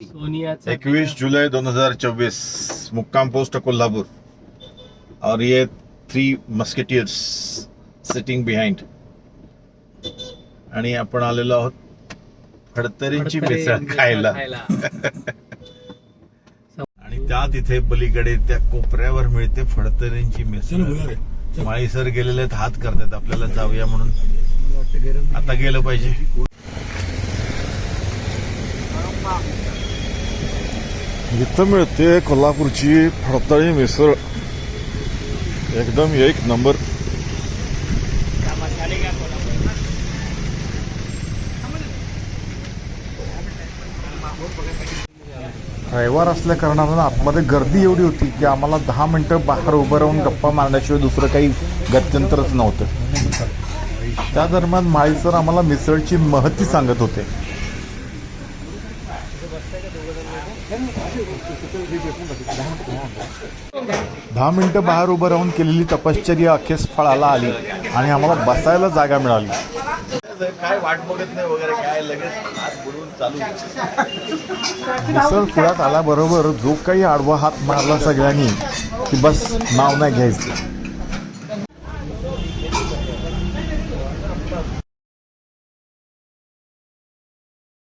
एकवीस जुलै दोन हजार चौबीस मुक्काम पोस्ट कोल्हापूर. और ये थ्री मस्केटियर्स सिटिंग बिहाइंड आणि आपण आलेलो आहोत फडतरींची फडतरे मिसळ खायला. आणि त्या तिथे पलीकडे त्या कोपऱ्यावर मिळते फडतरींची मिसळ. माळी सर गेलेले हात करतात. आपल्याला जाऊया म्हणून. आता गेलं पाहिजे. इथं मिळते कोल्हापूरची फडताळी मिसळ. एकदम एक नंबर. रविवार असल्या कारणानं आतमध्ये गर्दी एवढी होती की आम्हाला दहा मिनिटं बाहेर उभं राहून गप्पा मारण्याशिवाय दुसरं काही गत्यंतरच नव्हतं. त्या दरम्यान माळी सर आम्हाला मिसळची महती सांगत होते. दहा मिनिटं बाहेर उभं राहून केलेली तपश्चर्या अखेस फळाला आली आणि आम्हाला बसायला जागा मिळाली. काय वाट बघत नाही वगैरे काय लगेच हात बुडवून चालू मिसळ पुढ्यात आल्याबरोबर जो काही आडवा हात मारला सगळ्यांनी की बस नाव नाही घ्यायचं.